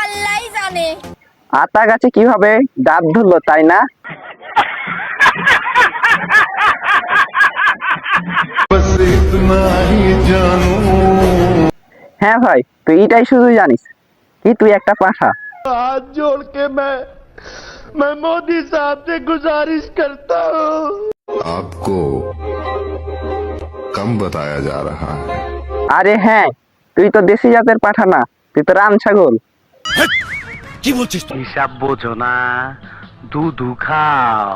আল্লাহই জানে আতা গাছে কিভাবে ডাব ধরলো তাই না बस इतना ही जानू হ্যাঁ ভাই তুই এটাই শুধু জানিস কি তুই একটা পাঁঠা हाथ जोड़ के मैं मैं मोदी साहब से गुजारिश करता हूँ आपको कम बताया जा रहा है আরে হ্যাঁ তুই তো দেশি জাতের পাঠা না তুই তো রাম ছাগল। কি বলছিস তুই? হিসাব বোঝো না দুধু খাও।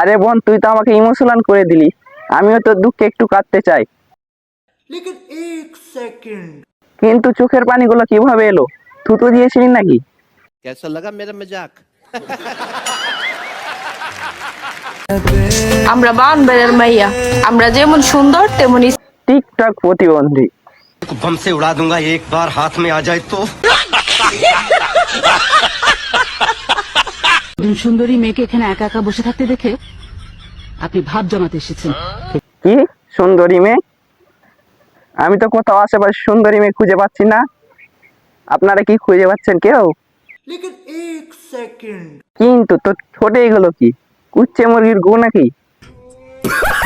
আরে বোন তুই তো আমাকে ইমোশনাল করে দিলি। আমিও তোর দুঃখে একটু কাঁদতে চাই। কিন্তু চোখের পানিগুলো কীভাবে এলো? থুতু দিয়েছিলি নাকি कैसा लगा मेरा मजाक আমরা বানবের মাইয়া আমরা যেমন সুন্দর তেমনি টিকটক প্রতিবন্ধী बम से उड़ा दूंगा एक बार हाथ में आ जाए तो একজন সুন্দরী মেয়েকে এখানে একা একা বসে থাকতে দেখে আপনি ভাব জমাতে এসেছেন কি সুন্দরী মেয়ে আমি তো কোথাও আশেপাশে সুন্দরী মেয়ে খুঁজে পাচ্ছি না আপনারা কি খুঁজে পাচ্ছেন কেউ? কিন্তু তো ছোট এগুলো কি? কুচ্ছে মুরগির গু নাকি?